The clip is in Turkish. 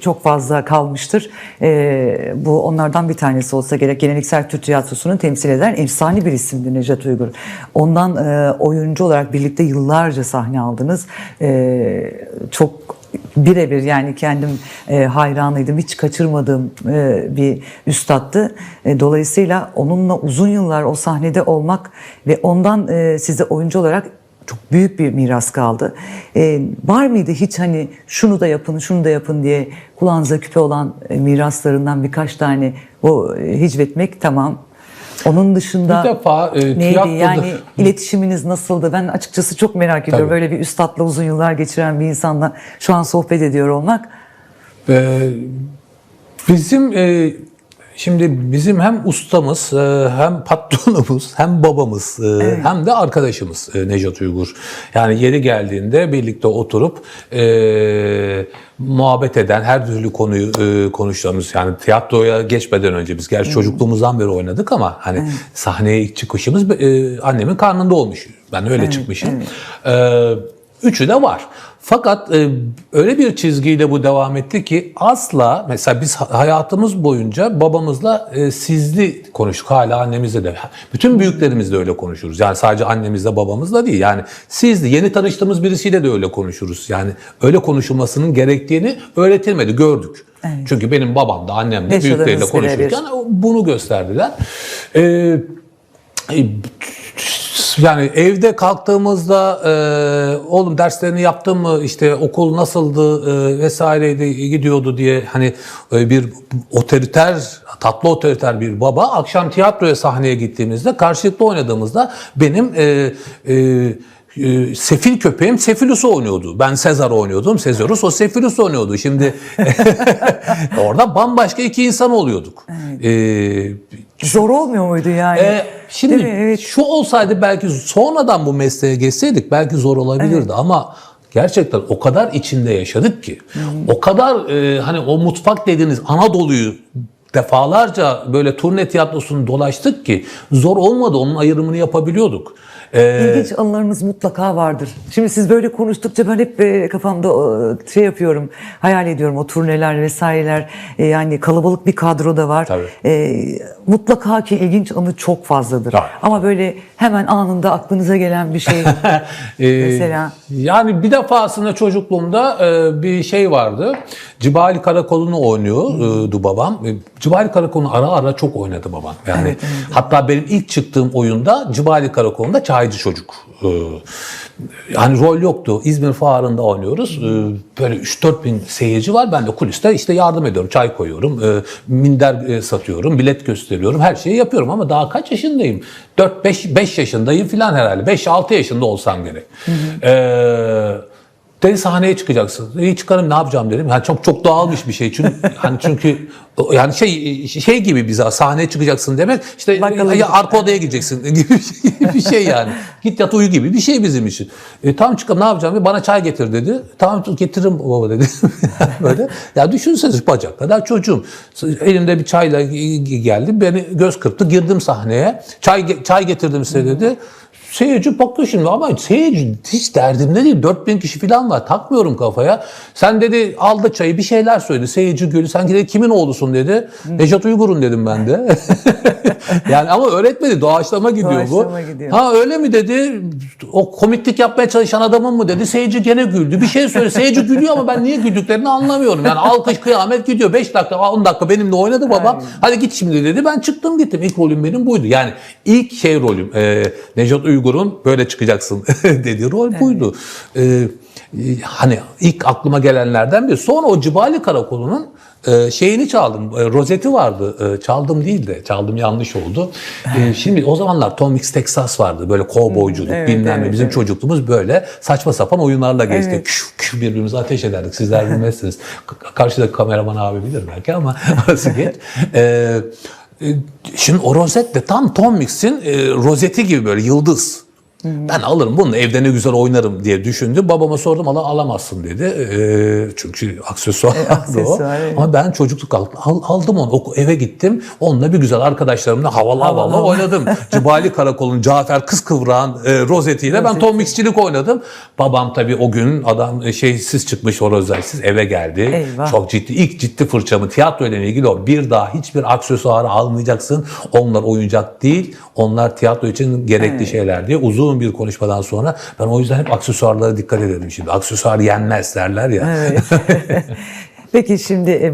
çok fazla kalmıştır. Ee, bu onlardan bir tanesi olsa gerek. Geleneksel Türk tiyatrosunu temsil eden efsane bir isimdi Nejat Uygur. Ondan e, oyuncu olarak birlikte yıllarca sahne aldınız. Ee, çok birebir yani kendim e, hayranıydım. Hiç kaçırmadığım e, bir üstattı. E, dolayısıyla onunla uzun yıllar o sahnede olmak ve ondan e, size oyuncu olarak çok büyük bir miras kaldı. Ee, var mıydı hiç hani şunu da yapın, şunu da yapın diye kulağınıza küpe olan e, miraslarından birkaç tane o e, hicvetmek tamam. Onun dışında Bir defa, e, neydi tiyatroda- yani iletişiminiz nasıldı? Ben açıkçası çok merak ediyorum. Tabii. Böyle bir üstadla uzun yıllar geçiren bir insanla şu an sohbet ediyor olmak. Ee, bizim e, şimdi bizim hem ustamız e, hem patronumuz hem babamız e, hem de arkadaşımız e, Nejat Uygur. Yani yeri geldiğinde birlikte oturup e, muhabbet eden her türlü konuyu e, konuştuğumuz yani tiyatroya geçmeden önce biz gerçi çocukluğumuzdan beri oynadık ama hani sahneye ilk çıkışımız e, annemin karnında olmuş. Ben öyle çıkmışım. Ee, üçü de var. Fakat e, öyle bir çizgiyle bu devam etti ki asla mesela biz ha- hayatımız boyunca babamızla e, sizli konuştuk. Hala annemizle de. Bütün büyüklerimizle öyle konuşuruz. Yani sadece annemizle babamızla değil. Yani sizli yeni tanıştığımız birisiyle de öyle konuşuruz. Yani öyle konuşulmasının gerektiğini öğretilmedi, gördük. Çünkü benim babam da annem de büyükleriyle konuşurken bunu gösterdiler. Ee, yani evde kalktığımızda e, oğlum derslerini yaptın mı işte okul nasıldı e, vesaireydi gidiyordu diye hani e, bir otoriter tatlı otoriter bir baba akşam tiyatroya sahneye gittiğimizde karşılıklı oynadığımızda benim e, e, e, Sefil köpeğim Sefilus'u oynuyordu. Ben Sezar oynuyordum. Sezarus o Sefilus oynuyordu. Şimdi orada bambaşka iki insan oluyorduk. Ee, Zor olmuyor muydu yani? e, şimdi? Evet. şu olsaydı belki sonradan bu mesleğe geçseydik belki zor olabilirdi ama gerçekten o kadar içinde yaşadık ki o kadar e, hani o mutfak dediğiniz Anadolu'yu defalarca böyle turne tiyatrosunu dolaştık ki zor olmadı onun ayrımını yapabiliyorduk. E, İlginç anılarınız mutlaka vardır. Şimdi siz böyle konuştukça ben hep e, kafamda e, şey yapıyorum, hayal ediyorum o turneler vesaireler. E, Yani kalabalık bir kadro da var. Tabii. E, mutlaka ki ilginç anı çok fazladır. Tabii. Ama böyle hemen anında aklınıza gelen bir şey Ee, mesela. Yani bir defasında çocukluğumda e, bir şey vardı. Cibali Karakolu'nu oynuyordu babam. E, Cibali Karakolu'nu ara ara çok oynadı babam. Yani hatta benim ilk çıktığım oyunda Cibali Karakolu'nda çaycı çocuk. E, yani rol yoktu. İzmir Fuarı'nda oynuyoruz. E, böyle 3-4 bin seyirci var. Ben de kuliste işte yardım ediyorum. Çay koyuyorum. e, minder e, satıyorum. Bilet gösteriyorum. Her şeyi yapıyorum ama daha kaç yaşındayım? 4-5 yaşındayım falan herhalde. 5-6 yaşında olsam gerek. Eee Dedi sahneye çıkacaksın. İyi çıkarım ne yapacağım dedim. Yani çok çok doğalmış bir şey. Çünkü hani çünkü yani şey şey gibi bize sahneye çıkacaksın demek işte ya arka odaya gideceksin gibi bir şey, yani. Git yat uyu gibi bir şey bizim için. E, tamam çıkalım ne yapacağım? Bana çay getir dedi. Tamam getiririm baba dedi. Böyle. Ya düşünsenize bacak kadar çocuğum. Elimde bir çayla geldi. Beni göz kırptı. Girdim sahneye. Çay çay getirdim size dedi. Seyirci bakıyor şimdi ama seyirci hiç derdimde değil. 4000 kişi falan var. Takmıyorum kafaya. Sen dedi aldı çayı bir şeyler söyledi. Seyirci gülü. Sen dedi kimin oğlusun dedi. Nejat Uygur'un dedim ben de. yani ama öğretmedi. Doğaçlama gidiyor Doğaçlama bu. gidiyor. Ha öyle mi dedi. O komiklik yapmaya çalışan adamın mı dedi. Seyirci gene güldü. Bir şey söyle. Seyirci gülüyor ama ben niye güldüklerini anlamıyorum. Yani alkış kıyamet gidiyor. 5 dakika 10 dakika benimle oynadı babam. Hadi git şimdi dedi. Ben çıktım gittim. İlk rolüm benim buydu. Yani ilk şey rolüm. E, Nejat Uygur'un böyle çıkacaksın dediği rol buydu. E, e, hani ilk aklıma gelenlerden biri. Sonra o Cibali Karakolu'nun e, şeyini çaldım. E, rozeti vardı. E, çaldım değil de çaldım yanlış oldu. E, şimdi o zamanlar Tom Mix Texas vardı. Böyle kovboyculuk Evet, bilmem ne. evet, Bizim evet. çocukluğumuz böyle saçma sapan oyunlarla geçti. Evet. Küş, küş birbirimize ateş ederdik. Sizler bilmezsiniz. K- Karşıdaki kameraman abi bilir belki ama orası geç. E, şimdi o rozet de tam Tom Mix'in e, rozeti gibi böyle yıldız. Ben alırım bunu evde ne güzel oynarım diye düşündü. Babama sordum ala alamazsın dedi. Ee, çünkü aksesuar o. aksesuar, evet. Ama ben çocukluk al- al- aldım onu. O- eve gittim. Onunla bir güzel arkadaşlarımla havalı havalı, havalı. oynadım. Cibali Karakol'un Cafer Kız Kıvrağın e, rozetiyle ben Tom Mixçilik oynadım. Babam tabii o gün adam e, şeysiz çıkmış horozlarsiz eve geldi. Eyvah. Çok ciddi ilk ciddi fırçamı tiyatro ile ilgili o. Bir daha hiçbir aksesuarı almayacaksın. Onlar oyuncak değil. Onlar tiyatro için gerekli şeyler diye uzun bir konuşmadan sonra ben o yüzden hep aksesuarlara dikkat ederim şimdi. Aksesuar yenmez derler ya. Evet. Peki şimdi e,